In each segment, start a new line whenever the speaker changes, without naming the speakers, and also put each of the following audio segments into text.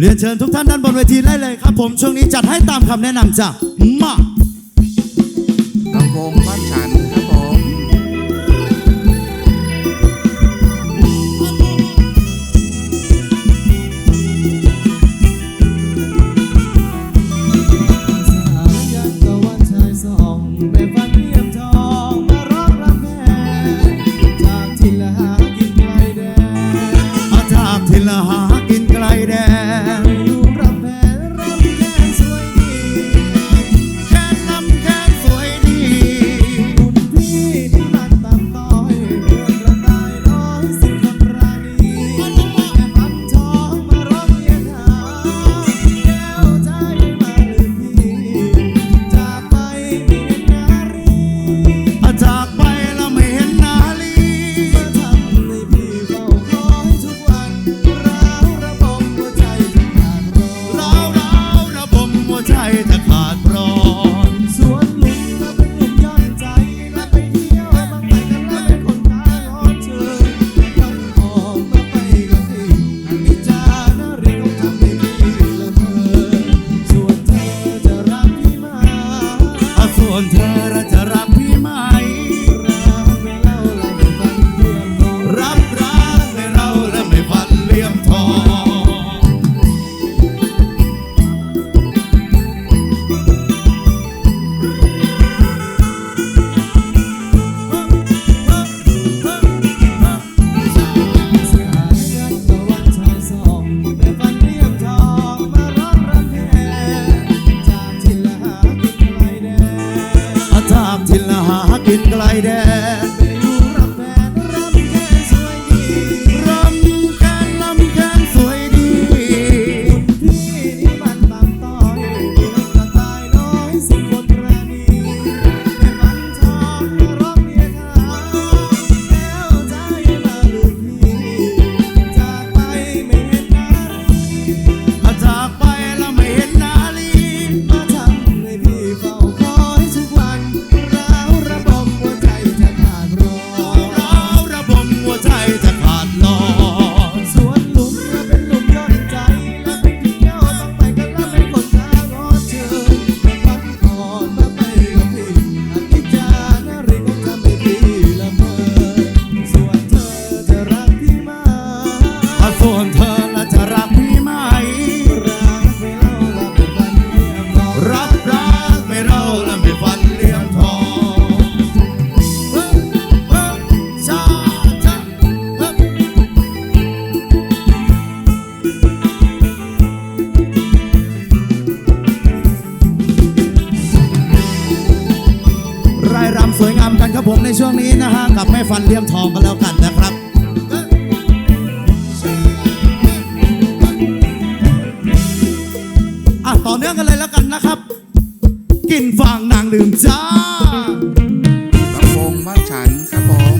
เรียนเชิญทุกท่านด้านบนเวทีได้เลยครับผมช่วงนี้จัดให้ตามคำแนะนำจ้ะมา
กำวง ฟั
นเลี่ยมทอง
กันแล้วกันนะครั
บอะต่อเนื่องกันเลยแล้วกันนะครับ กินฟางนางลืมจ้า
ลำวงบ้านฉันครับผม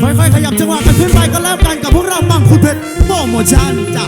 ค่อยๆขยับจังหวะกันขึ้นไปก็แล้วกันกับพวกเราบังคุณเพชรโปโมจั
นจ้า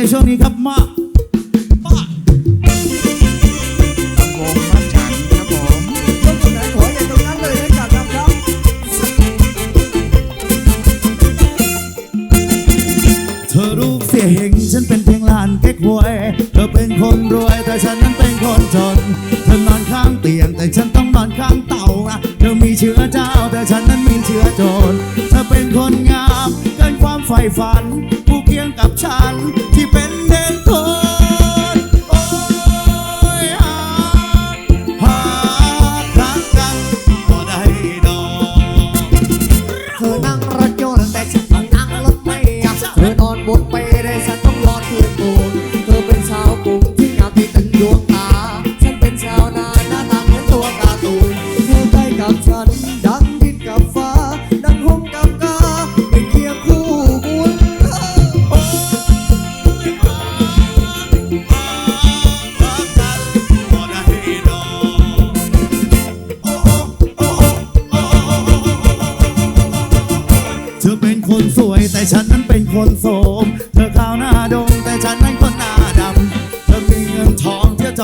ใน
ช่วงนี้ครับมาป้าลำวงบ้านฉันครับผมต้องตรงไหนหัวอย่างต
รงนั้
นเลยนะ
จัด
นครับ
เธ
อรู้เสียเหงฉันเป็นเพียงลานแค่ควยเธอเป็นคนรวยแต่ฉันนั้นเป็นคนจน เธอนอนข้างเตียงแต่ฉันต้องนอนข้างเต่าเธอมีเชื้อเจ้าแต่ฉันนั้นมีเชื้อโจร ฝัน ผู้เคียงกับฉันที่เป็นเด็กคนโอ้ยหาหารักกันก็ได้ดอก
เธอนั่งรถยนต์แต่ฉันนั่งรถไม่อยาเธอนอนบนไปได้
สัก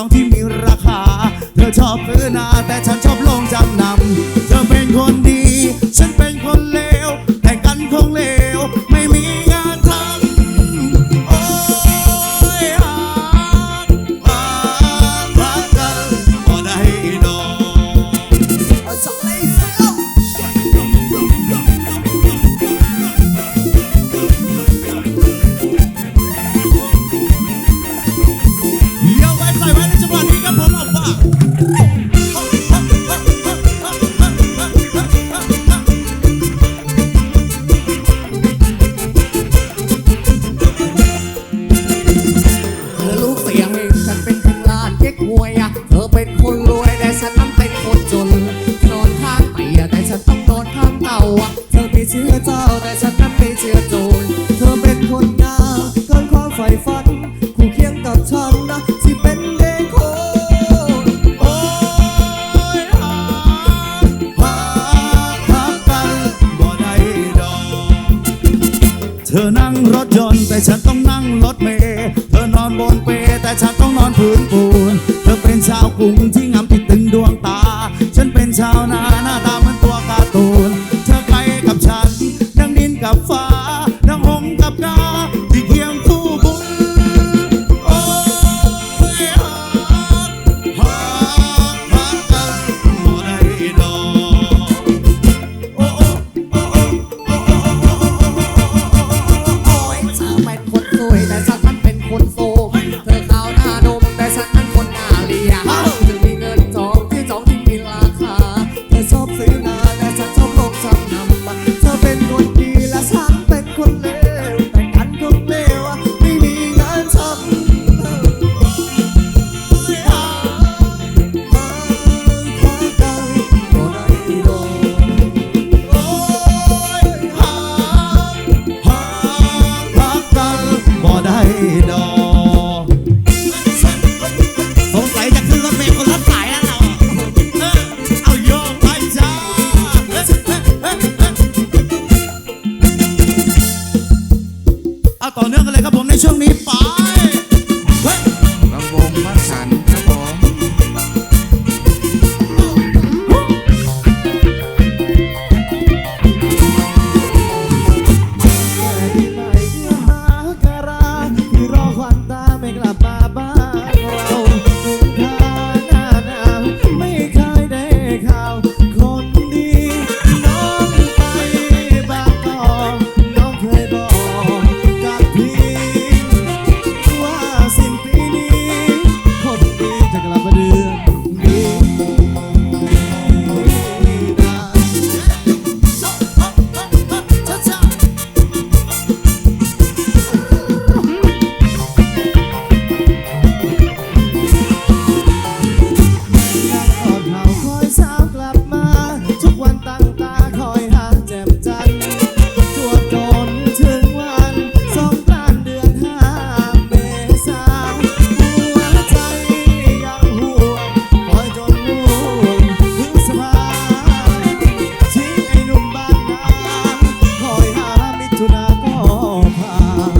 down. ธอนั่งร
ถยนต์แต่ฉันต้องนั่งรถเมล์เธอนอนบนเปแต่ฉันต้องนอนพื้นปูน เธอเป็นชาวกรุงที่งาม
พา